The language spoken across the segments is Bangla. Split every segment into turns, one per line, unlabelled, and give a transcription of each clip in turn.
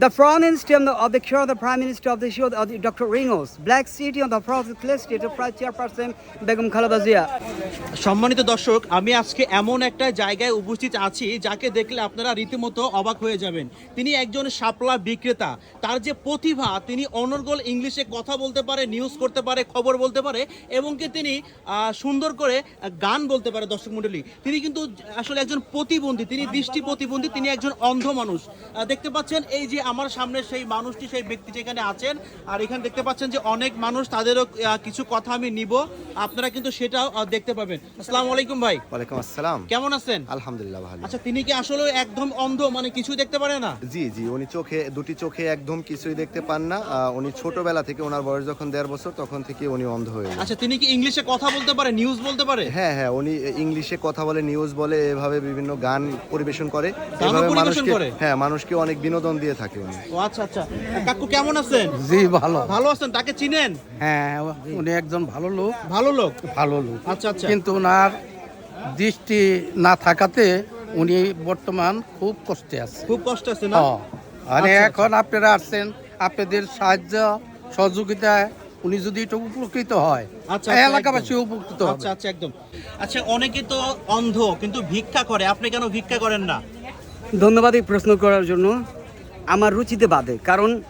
The front stem of the cure, the Prime Minister of the the Dr. Ringos, Black City on the of Prime Chairperson Begum Khalada Zia.
সম্মানিত দর্শক আমি আজকে এমন একটা জায়গায় উপস্থিত আছি যাকে দেখলে আপনারা রীতিমতো অবাক হয়ে যাবেন তিনি একজন শাপলা বিক্রেতা তার যে প্রতিভা তিনি অনর্গল ইংলিশে কথা বলতে পারে নিউজ করতে পারে খবর বলতে পারে এবং কি তিনি সুন্দর করে গান বলতে পারে দর্শক মণ্ডলী তিনি কিন্তু আসলে একজন প্রতিবন্ধী তিনি দৃষ্টি প্রতিবন্ধী তিনি একজন অন্ধ মানুষ দেখতে পাচ্ছেন এই যে আমার সামনে সেই মানুষটি সেই ব্যক্তি যেখানে আছেন আর এখানে দেখতে পাচ্ছেন যে অনেক মানুষ তাদেরও কিছু কথা আমি নিব। আপনারা কিন্তু সেটাও দেখতে পাবেন। আসসালামু আলাইকুম ভাই।
ওয়ালাইকুম আসসালাম।
কেমন আছেন?
আলহামদুলিল্লাহ ভালো।
আচ্ছা তিনি কি আসলে একদম অন্ধ মানে কিছুই দেখতে পারে না?
জি জি উনি চোখে দুটি চোখে একদম কিছুই দেখতে পান না। উনি ছোটবেলা থেকে ওনার বয়স যখন দেড় বছর তখন থেকে উনি অন্ধ হয়ে
আচ্ছা তিনি কি ইংলিশে কথা বলতে পারে নিউজ বলতে পারে?
হ্যাঁ হ্যাঁ উনি ইংলিশে কথা বলে নিউজ বলে এভাবে বিভিন্ন গান পরিবেশন করে। এভাবে মানুষকে? হ্যাঁ মানুষকে অনেক বিনোদন দিয়ে থাকে।
ও আচ্ছা আচ্ছা। কাকু কেমন আছেন?
জি ভালো।
ভালো আছেন? তাকে চিনেন?
হ্যাঁ উনি একজন ভালো লোক।
ভালো লোক?
ভালো লোক।
আচ্ছা আচ্ছা।
কিন্তু ওনার দৃষ্টি না থাকাতে উনি বর্তমান খুব কষ্টে আছে
খুব কষ্ট আছে না?
হ্যাঁ। মানে
আচ্ছা,
এখন আপনারা আসছেন আপনাদের সাহায্য সহযোগিতায় উনি যদি একটু উপকৃত হয়
আচ্ছা, আচ্ছা,
এলাকাবাসী উপকৃত
আচ্ছা আচ্ছা একদম। আচ্ছা অনেকে তো অন্ধ কিন্তু ভিক্ষা করে। আপনি কেন ভিক্ষা করেন না?
ধন্যবাদ এই প্রশ্ন করার জন্য। আমার রুচিতে বাদে কারণ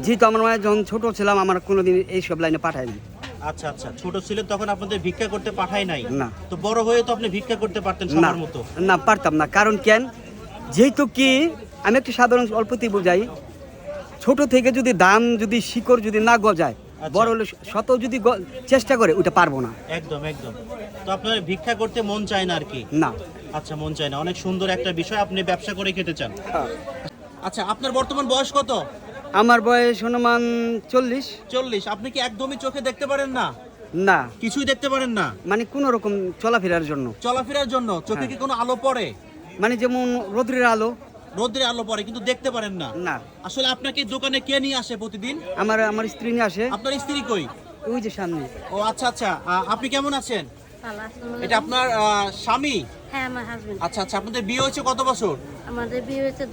যেহেতু আমার মায়ের যখন ছোট ছিলাম আমার কোনোদিন এইসব লাইনে পাঠায়নি।
আচ্ছা আচ্ছা। ছোট ছিলেন তখন আপনাদের ভিক্ষা করতে পাঠাই নাই?
না।
তো বড় হয়ে তো আপনি ভিক্ষা করতে পারতেন
না
সবার মতো?
না পারতাম না। কারণ কেন? যেহেতু কি আমি একটু সাধারণ অল্পতেই বোঝাই। ছোট থেকে যদি দাম যদি শিকড় যদি না গজায়
আচ্ছা।
বড় হলে শত যদি গ- চেষ্টা করে ওটা পারব না।
একদম একদম। তো আপনার ভিক্ষা করতে মন চায় না আর কি?
না।
আচ্ছা মন চায় না। অনেক সুন্দর একটা বিষয়। আপনি ব্যবসা করে খেতে চান। আচ্ছা আপনার বর্তমান বয়স কত?
আমার বয়স হনুমান চল্লিশ।
চল্লিশ। আপনি কি একদমই চোখে দেখতে পারেন না?
না।
কিছুই দেখতে পারেন না?
মানে কোনো রকম চলাফেরার জন্য।
চলাফেরার জন্য? চোখে কি কোনো আলো পড়ে?
মানে যেমন রোদ্রের আলো।
রোদ্রে আলো পড়ে কিন্তু দেখতে পারেন না?
না।
আসলে আপনাকে দোকানে কে নিয়ে আসে প্রতিদিন?
আমার আমার স্ত্রী নিয়ে আসে।
আপনার স্ত্রী কই?
ওই যে সামনে।
ও আচ্ছা আচ্ছা। আপনি কেমন আছেন? এটা আপনার স্বামী?
হ্যাঁ আমার হাজবেন্ড
আচ্ছা আচ্ছা। আপনাদের বিয়ে হয়েছে কত বছর?
আমাদের বিয়ে হয়েছে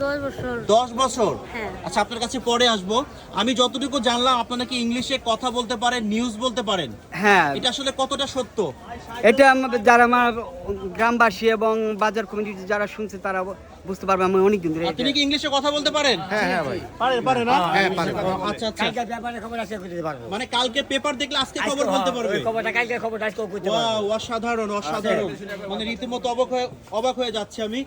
দশ বছর। হ্যাঁ।
আচ্ছা আপনার কাছে পরে আসব। আমি যতটুকু জানলাম আপনারা কি ইংলিশে কথা বলতে পারেন নিউজ বলতে পারেন?
হ্যাঁ।
এটা আসলে কতটা সত্য?
এটা আমাদের যারা আমার গ্রামবাসী এবং বাজার কমিটি যারা শুনছে তারা বুঝতে পারবে আমি অনেকদিন ধরে
আপনি কি ইংলিশে কথা বলতে পারেন?
হ্যাঁ হ্যাঁ ভাই।
পারেন পারেন না
হ্যাঁ
আচ্ছা আচ্ছা। মানে কালকে পেপার দেখলে আজকে খবর বলতে পারবে? Wow, অসাধারণ অসাধারণ। মানে রীতিমতো অবাক হয়ে অবাক হয়ে যাচ্ছে আমি।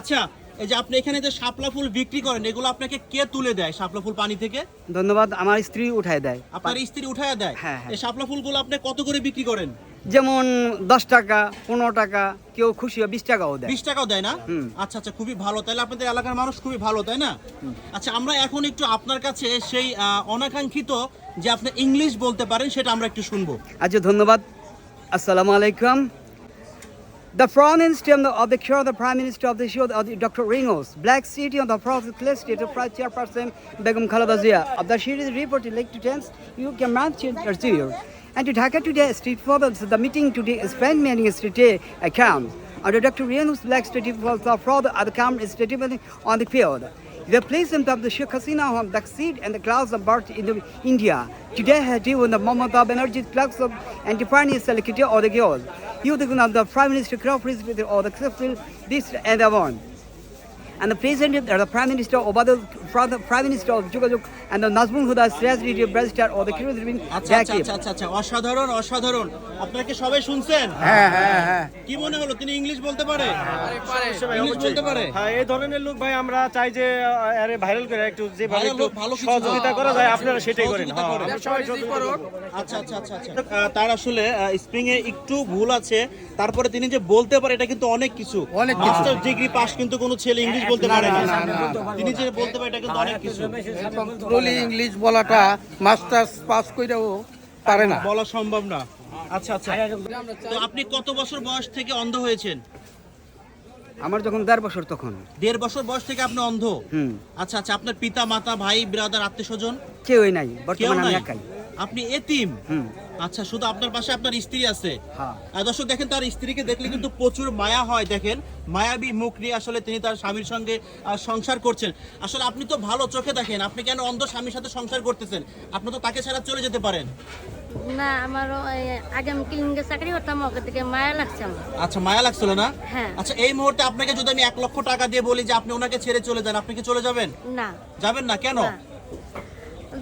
আচ্ছা এই যে আপনি এখানে যে শাপলা ফুল বিক্রি করেন এগুলো আপনাকে কে তুলে দেয় শাপলা ফুল পানি থেকে?
ধন্যবাদ আমার স্ত্রী উঠায় দেয়।
আপনার স্ত্রী উঠায় দেয়?
হ্যাঁ, হ্যাঁ।
এই শাপলা ফুলগুলো আপনি কত করে বিক্রি করেন?
যেমন দশ টাকা পনেরো টাকা কেউ খুশি হয় বিশ টাকাও দেয়।
বিশ টাকাও দেয় না? আচ্ছা আচ্ছা খুবই ভালো। তাহলে আপনাদের এলাকার মানুষ খুবই ভালো তাই না? আচ্ছা আমরা এখন একটু আপনার কাছে সেই অনাকাঙ্ক্ষিত যে আপনি ইংলিশ বলতে পারেন সেটা আমরা একটু শুনব।
আচ্ছা ধন্যবাদ। আসসালামু আলাইকুম। The front stem of the cure, the Prime Minister of the show, the Dr. Ringos, Black City on the front class state Prime Chairperson Begum Khalada Zia. Of the series reported like to tense, you can match it uh, zero. And to Dhaka today, street fathers, the meeting today is fan meeting today uh, account. Under Dr. Ringos, Black City for the uh, the camp is statement on the field. The placement of the Sheikh Hasina on the seed and the clouds of birth in the India. Today has given the moment of energy clouds of anti-Chinese security or the girls. You the of the Prime Minister Crow President or the this and the one. And the President or the Prime Minister the the Prime Minister of Jugajuk and the Nazmul Huda Strategy President or the Kirin
আচ্ছা আচ্ছা আচ্ছা আচ্ছা আচ্ছা অসাধারণ অসাধারণ আপনাকে সবাই শুনছেন
হ্যাঁ হ্যাঁ হ্যাঁ
কি মনে হলো তিনি ইংলিশ বলতে পারে ইংলিশ বলতে পারে
হ্যাঁ এই ধরনের লোক ভাই আমরা চাই যে আরে ভাইরাল করে একটু যেভাবে
Viral
একটু সহযোগিতা করা যায় আপনারা সেটাই করেন হ্যাঁ সবাই।
আচ্ছা আচ্ছা আচ্ছা আচ্ছা তার আসলে স্প্রিং এ একটু ভুল আছে তারপরে তিনি যে বলতে পারে এটা কিন্তু অনেক কিছু
অনেক কিছু।
ডিগ্রি পাস কিন্তু কোনো ছেলে ইংলিশ বলতে পারে না তিনি যে বলতে পারে এটা কিন্তু অনেক কিছু।
ট্রলি ইংলিশ বলাটা মাস্টার্স পাস কইরাও পারে না।
বলা সম্ভব না। আচ্ছা আচ্ছা। তো আপনি কত বছর বয়স থেকে অন্ধ হয়েছেন?
আমার যখন দেড় বছর তখন।
দেড় বছর বয়স থেকে আপনি অন্ধ?
হুম।
আচ্ছা আচ্ছা আপনার পিতা মাতা ভাই ব্রাদার আত্মীয় স্বজন
কেউই নাই
কেউ
বর্তমানে আমি
নাই?
একাই।
আপনি এতিম?
হুম।
আচ্ছা শুধু আপনার পাশে আপনার স্ত্রী আছে?
হ্যাঁ।
দর্শক দেখেন তার স্ত্রীকে দেখলে কিন্তু প্রচুর মায়া হয় দেখেন। মায়াবী মুখ নিয়ে আসলে তিনি তার স্বামীর সঙ্গে সংসার করছেন। আসলে আপনি তো ভালো চোখে দেখেন আপনি কেন অন্ধ স্বামীর সাথে সংসার করতেছেন? আপনি তো তাকে ছাড়া চলে যেতে পারেন।
না আমারও আগে আমি ক্লিনিকে চাকরি করতাম ওকে থেকে মায়া লাগছে আমার।
আচ্ছা মায়া লাগছিল না?
হ্যাঁ।
আচ্ছা এই মুহূর্তে আপনাকে যদি আমি এক লক্ষ টাকা দিয়ে বলি যে আপনি ওনাকে ছেড়ে চলে যান আপনি কি চলে যাবেন?
না।
যাবেন না? কেন।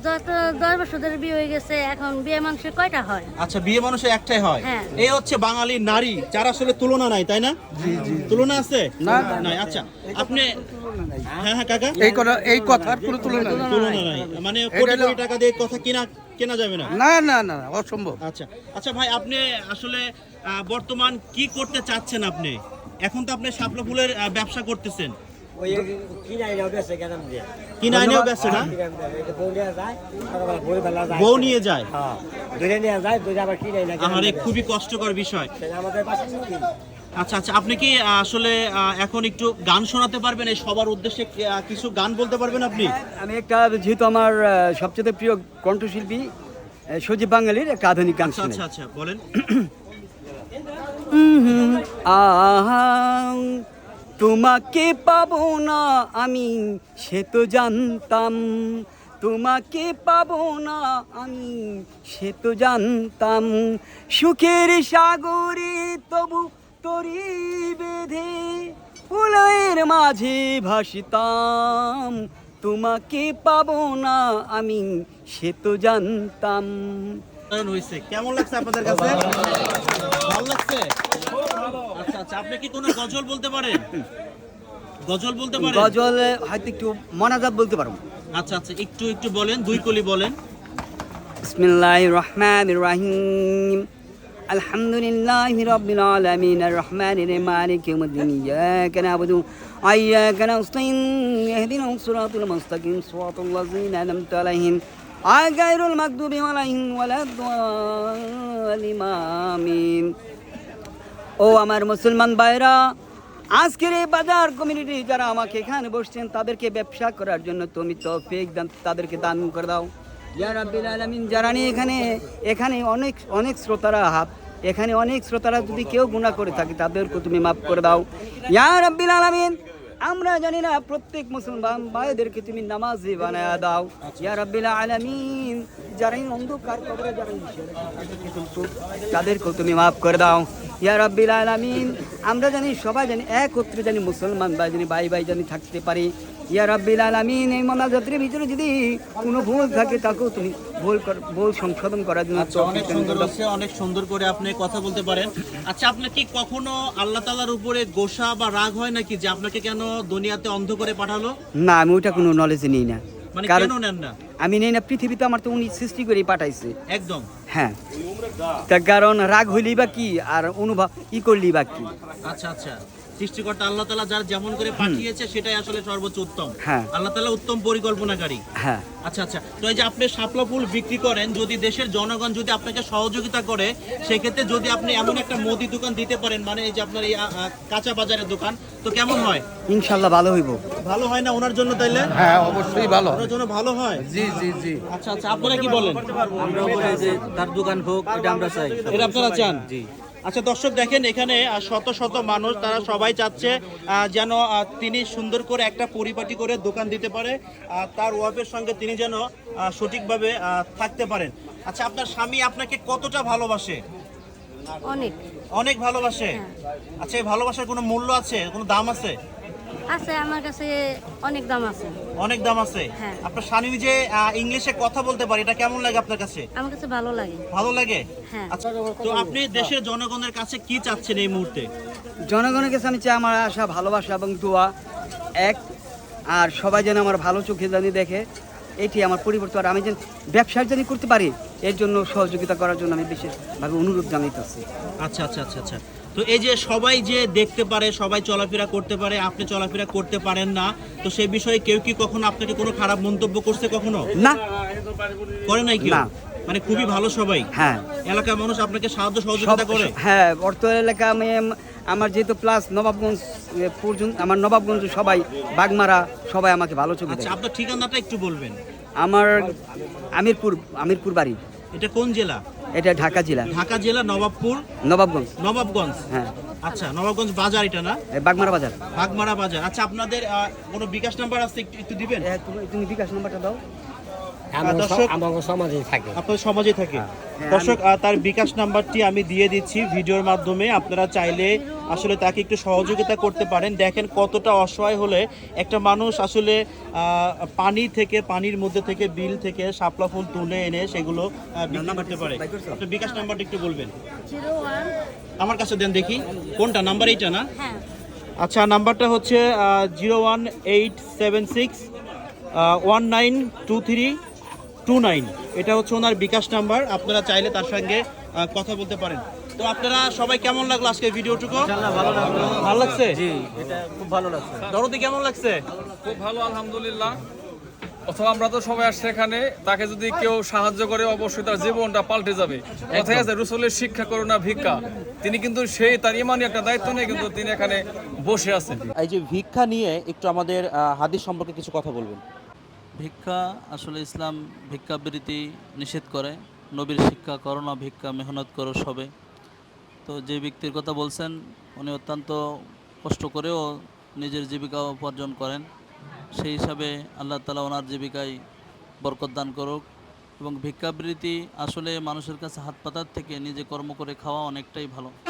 যত দশ বছর ধরে বিয়ে হয়ে গেছে এখন বিয়ে মানুষের কয়টা হয়?
আচ্ছা বিয়ে মানুষের একটাই হয়।
হ্যাঁ।
এই হচ্ছে বাঙালি নারী যার আসলে তুলনা নাই তাই না? তুলনা আছে?
না।
নাই আচ্ছা। আপনি হ্যাঁ হ্যাঁ কাকা?
এই কথা এই কথার কোনো তুলনা নেই।
তুলনা নাই। মানে কোটি কোটি টাকা দিয়ে কথা কিনা কেনা যাবে না?
না না না না, অসম্ভব।
আচ্ছা। আচ্ছা ভাই আপনি আসলে আহ, বর্তমান কি করতে চাচ্ছেন আপনি? এখন তো আপনি শাপলা ফুলের আহ, ব্যবসা করতেছেন।
কিনে আইনাও
বেচে না?
বউ নিয়ে যায় হ্যাঁ
আমার খুবই কষ্টকর বিষয়।
আমাদের
আচ্ছা আচ্ছা আপনি কি আসলে এখন একটু গান শোনাতে পারবেন? এই সবার উদ্দেশ্যে কিছু গান বলতে পারবেন আপনি?
আমি একটা যেহেতু আমার সবচেয়ে প্রিয় কণ্ঠশিল্পী সজীব বাঙালির একটা আধুনিক গান
আচ্ছা
শুনে
আচ্ছা আচ্ছা বলেন।
আহা তোমাকে পাবো না আমি সে তো জানতাম। তোমাকে পাবো না আমি সে তো জানতাম। সুখের সাগরে তবু তরি বেঁধে ফুলের মাঝে ভাসিতাম। তোমাকে পাবো না আমি সে তো জানতাম।
কেমন লাগছে আপনাদের কাছে? ভালো লাগছে। আচ্ছা আচ্ছা আপনি কি কোনো গজল বলতে পারেন গজল বলতে পারেন
গজল হয়তো একটু মনাজাত বলতে পারবো
আচ্ছা আচ্ছা একটু একটু বলেন দুই কলি বলেন
بسم الله الرحمن الرحيم الحمد لله رب العالمين الرحمن الرحيم مالك يوم الدين إياك نعبد وإياك نستعين اهدنا الصراط المستقيم صراط الذين أنعمت عليهم غير المغضوب عليهم ولا الضالين آمين ও আমার মুসলমান ভাইরা, আজকের এই বাজার কমিউনিটি যারা আমাকে এখানে বসছেন, তাদেরকে ব্যবসা করার জন্য তুমি তৌফিক দান, তাদেরকে দান করে দাও। যারা রাব্বিল আলামিন, যারা নিয়ে এখানে এখানে অনেক অনেক শ্রোতারা হাত, এখানে অনেক শ্রোতারা যদি কেউ গুণা করে থাকে, তাদেরকে তুমি মাফ করে দাও। ইয়ার রাব্বিল আলামিন আমরা জানি না প্রত্যেক মুসলমান ভাইদেরকে তুমি নামাজি বানায় দাও। ইয়া রাব্বিল আলামিন যারা এই অন্ধকার কবরে যারা তাদেরকে তুমি- তাদেরকেও তুমি মাফ করে দাও। ইয়া রাব্বিল আলামিন আমরা জানি সবাই জানি একত্রে জানি মুসলমান ভাই জানি ভাই ভাই জানি থাকতে পারি। ইয়া রাব্বিল আলামিন এই মোনাজাতের ভিতরে যদি কোনো ভুল থাকে তাকেও তুমি ভুল ভুল সংশোধন করার জন্য
আচ্ছা অনেক সুন্দর অনেক সুন্দর করে আপনি কথা বলতে পারেন। আচ্ছা আপনার কি কখনো আল্লাহ উপরে গোসা বা রাগ হয় নাকি যে আপনাকে কেন দুনিয়াতে অন্ধ করে পাঠালো?
না আমি ওইটা কোনো নলেজে নিই না।
মানে
কারণ আমি নেই না পৃথিবীতে আমার তো উনি সৃষ্টি করেই পাঠাইছে।
একদম।
হ্যাঁ। তার কারণ রাগ হইলি বা কি আর অনুভব ই করলি বা কি।
আচ্ছা আচ্ছা। সৃষ্টিকর্তা আল্লাহ তালা যার যেমন করে পাঠিয়েছে সেটাই আসলে সর্বোচ্চ উত্তম।
হ্যাঁ।
আল্লাহ তালা উত্তম পরিকল্পনাকারী।
হ্যাঁ।
আচ্ছা আচ্ছা। তো এই যে আপনি শাপলা ফুল বিক্রি করেন যদি দেশের জনগণ যদি আপনাকে সহযোগিতা করে সেক্ষেত্রে যদি আপনি এমন একটা মুদি দোকান দিতে পারেন মানে এই যে আপনার এই কাঁচা বাজারের দোকান তো কেমন হয়?
ইনশাল্লাহ ভালো হইব।
ভালো হয় না ওনার জন্য তাইলে?
হ্যাঁ অবশ্যই ভালো।
ওনার জন্য ভালো হয়?
জি জি জি।
আচ্ছা আচ্ছা। আপনারা কি বলেন?
আমরা বলি যে তার দোকান হোক এটা আমরা চাই।
এটা আপনারা চান? আচ্ছা দর্শক দেখেন এখানে শত শত মানুষ তারা সবাই চাচ্ছে যেন তিনি সুন্দর করে একটা পরিপাটি করে দোকান দিতে পারে তার ওয়াইফের সঙ্গে তিনি যেন সঠিকভাবে থাকতে পারেন। আচ্ছা আপনার স্বামী আপনাকে কতটা ভালোবাসে?
অনেক।
অনেক ভালোবাসে? আচ্ছা এই ভালোবাসার কোনো মূল্য আছে? কোনো দাম আছে?
আছে আমার কাছে অনেক দাম আছে।
অনেক দাম আছে?
হ্যাঁ।
আপনার স্বামী যে ইংলিশে কথা বলতে পারে এটা কেমন লাগে আপনার কাছে?
আমার কাছে ভালো লাগে।
ভালো লাগে?
হ্যাঁ।
আচ্ছা তো আপনি দেশের জনগণের কাছে কি চাচ্ছেন এই মুহূর্তে?
জনগণের কাছে আমি চাই আমার আশা ভালোবাসা এবং দোয়া। এক আর সবাই যেন আমার ভালো চোখে জানি দেখে। এটি আমার পরিবর্তন। আর আমি যেন ব্যবসার জানি করতে পারি এর জন্য সহযোগিতা করার জন্য আমি বিশেষভাবে অনুরোধ জানাইতেছি।
আচ্ছা আচ্ছা আচ্ছা আচ্ছা। তো এই যে সবাই যে দেখতে পারে সবাই চলাফেরা করতে পারে আপনি চলাফেরা করতে পারেন না তো সেই বিষয়ে কেউ কি কখনো আপনাকে কোনো খারাপ মন্তব্য করছে কখনো?
না।
করে নাই কেউ?
না।
মানে খুবই ভালো সবাই।
হ্যাঁ।
এলাকার মানুষ আপনাকে সাহায্য সহযোগিতা করে?
হ্যাঁ অর্থ এলাকা আমি আমার যেহেতু প্লাস নবাবগঞ্জ পর্যন্ত আমার নবাবগঞ্জ সবাই বাগমারা সবাই আমাকে ভালো চোখে
আচ্ছা
দেখে।
আপনার ঠিকানাটা একটু বলবেন।
আমার আমিরপুর আমিরপুর বাড়ি।
এটা কোন জেলা?
এটা ঢাকা জেলা।
ঢাকা জেলা নবাবপুর।
নবাবগঞ্জ।
নবাবগঞ্জ?
হ্যাঁ।
আচ্ছা নবাবগঞ্জ বাজার এটা না?
বাগমারা বাজার।
বাগমারা বাজার। আচ্ছা আপনাদের কোনো বিকাশ নাম্বার আছে একটু দিবেন?
তুমি বিকাশ নাম্বারটা দাও।
আপনার সমাজে থাকে। দর্শক তার বিকাশ নাম্বারটি আমি দিয়ে দিচ্ছি ভিডিওর মাধ্যমে। আপনারা চাইলে আসলে তাকে একটু সহযোগিতা করতে পারেন। দেখেন কতটা অসহায় হলে একটা মানুষ আসলে পানি থেকে পানির মধ্যে থেকে বিল থেকে শাপলা ফুল তুলে এনে সেগুলো বিক্রি করতে পারে। আপনার বিকাশ নাম্বারটা একটু বলবেন। আমার কাছে দেন দেখি কোনটা? নাম্বার এইটা না?
হ্যাঁ।
আচ্ছা নাম্বারটা হচ্ছে zero one eight seven six one nine two three two nine. এটা হচ্ছে ওনার বিকাশ নাম্বার আপনারা চাইলে তার সঙ্গে কথা বলতে পারেন। তো আপনারা সবাই কেমন লাগল আজকে ভিডিওটুকু? ভালো ভালো লাগছে? জি এটা খুব ভালো লাগছে। দরদি কেমন লাগছে?
খুব ভালো আলহামদুলিল্লাহ। অথবা আমরা তো সবাই আসছে এখানে তাকে যদি কেউ সাহায্য করে অবশ্যই তার জীবনটা পাল্টে যাবে। কথায় আছে রসুলের শিক্ষা করুণা ভিক্ষা। তিনি কিন্তু সেই তার ইমানি একটা দায়িত্ব নিয়ে কিন্তু তিনি এখানে বসে আছেন।
এই যে ভিক্ষা নিয়ে একটু আমাদের হাদিস সম্পর্কে কিছু কথা বলবেন।
ভিক্ষা আসলে ইসলাম ভিক্ষাবৃত্তি নিষেধ করে। নবীর শিক্ষা করো না ভিক্ষা, মেহনত করো সবে। তো যে ব্যক্তির কথা বলছেন, উনি অত্যন্ত কষ্ট করেও নিজের জীবিকা উপার্জন করেন। সেই হিসাবে আল্লাহ তালা ওনার জীবিকায় বরকত দান করুক। এবং ভিক্ষাবৃত্তি আসলে মানুষের কাছে হাত পাতার থেকে নিজে কর্ম করে খাওয়া অনেকটাই ভালো।